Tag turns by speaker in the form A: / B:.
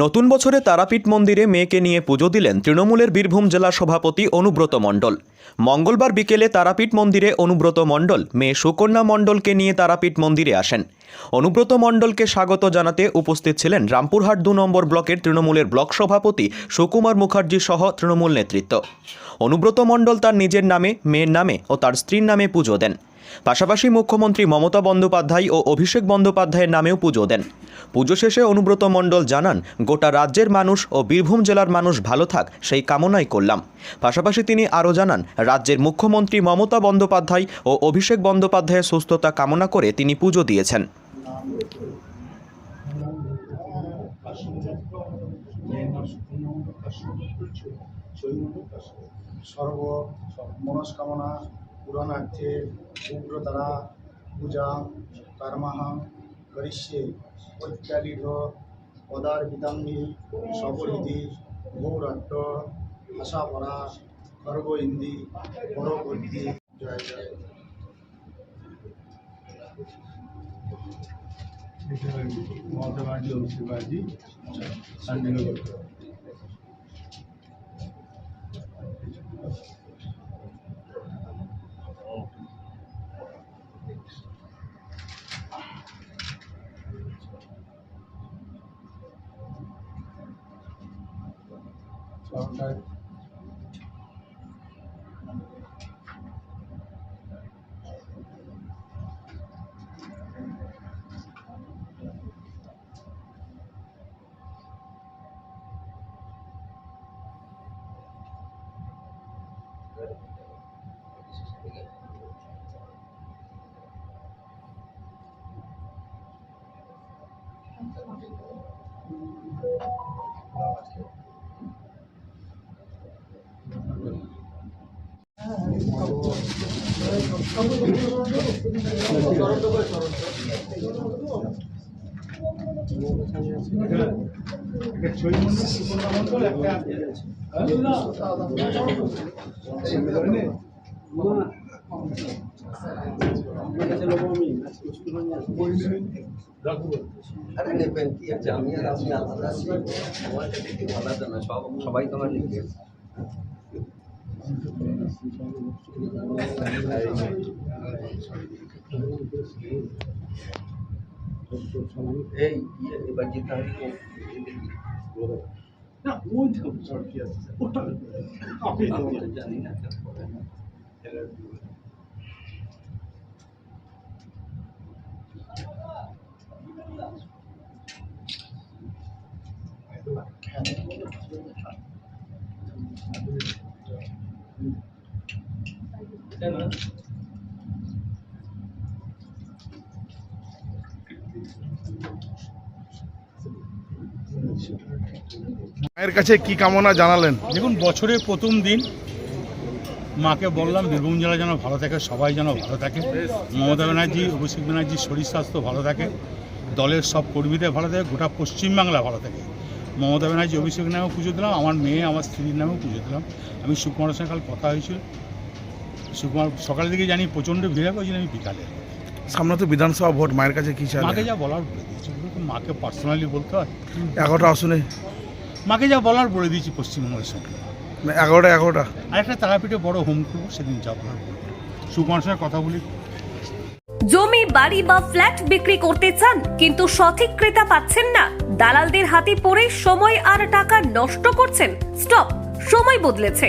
A: নতুন বছরে তারাপীঠ মন্দিরে মেয়েকে নিয়ে পুজো দিলেন তৃণমূলের বীরভূম জেলা সভাপতি অনুব্রত মণ্ডল। মঙ্গলবার বিকেলে তারাপীঠ মন্দিরে অনুব্রত মণ্ডল, মেয়ে সুকন্যা মণ্ডলকে নিয়ে তারাপীঠ মন্দিরে আসেন। অনুব্রত মণ্ডলকে স্বাগত জানাতে উপস্থিত ছিলেন রামপুরহাট দু নম্বর ব্লকের তৃণমূলের ব্লক সভাপতি সুকুমার মুখার্জি সহ তৃণমূল নেতৃত্ব। অনুব্রত মণ্ডল তার নিজের নামে, মেয়ের নামে ও তার স্ত্রীর নামে পুজো দেন। পাশাপাশি মুখ্যমন্ত্রী মমতা বন্দ্যোপাধ্যায় ও অভিষেক বন্দ্যোপাধ্যায়ের নামেও পুজো দেন। পুজো শেষে অনুব্রত মণ্ডল জানান, গোটা রাজ্যের মানুষ ও বীরভূম জেলার মানুষ ভালো থাক, সেই কামনাই করলাম। পাশাপাশি তিনি আরও জানান, রাজ্যের মুখ্যমন্ত্রী মমতা বন্দ্যোপাধ্যায় ও অভিষেক বন্দ্যোপাধ্যায়ের সুস্থতা কামনা করে তিনি পুজো দিয়েছেন।
B: সর্ব মনস্কামনা পূরণার্থে উগ্রতারা পূজা কর্মাহং করিষ্যে প্রত্যালিঢ পদার্পিতাম্নি সপরিধি গৌরাট্ট ভাষাপরা খর্গ ইন্দি পরবর্তী জয় জয়
C: মমতা ব্যানার্জি অভিষেক Okay.
D: Thank you. কি? আছে আমি আর আপনি আলাদা আছি। আমার কাছে সবাই তোমার লিখে এই ইয়ে এবার যে তাহলে
C: না ওই তো সর কি আছে ওটা আপনি
D: আমি
E: মায়ের কাছে কি কামনা জানালেন?
C: দেখুন, বছরের প্রথম দিন মাকে বললাম, বীরভূম জেলা যেন ভালো থাকে, সবাই যেন ভালো থাকে। মমতা ব্যানার্জি, অভিষেক ব্যানার্জি, শরীর স্বাস্থ্য ভালো থাকে, দলের সব কর্মীদের ভালো থাকে, গোটা পশ্চিমবাংলা ভালো থাকে। মমতা ব্যানার্জি, অভিষেক নামেও পুজো দিলাম, আমার মেয়ে, আমার স্ত্রীর নামেও পুজো দিলাম। আমি সুকুমার সঙ্গে কাল কথা হয়েছিল। সুকুমার সকালের দিকে জানি প্রচণ্ড ভিড় হবে ওই জন্য আমি বিকালে।
E: সামনে তো বিধানসভা ভোট মায়ের কাছে কি চাই
C: মাকে যা বলার বলে দিয়েছি মাকে পার্সোনালি বলতে হয়।
E: এগারোটা আসনে।
C: মাকে যা বলার বলে দিয়েছি পশ্চিমবঙ্গের সঙ্গে।
E: মানে এগারোটা এগারোটা।
C: আর একটা তারাপীঠে বড় হোম করব সেদিন যা বলার বলব সুকুমার সঙ্গে কথা বলি।
F: জমি বাড়ি বা ফ্ল্যাট বিক্রি করতে চান কিন্তু সঠিক ক্রেতা পাচ্ছেন না। দালালদের হাতে পড়ে সময় আর টাকা নষ্ট করছেন। স্টপ সময় বদলেছে।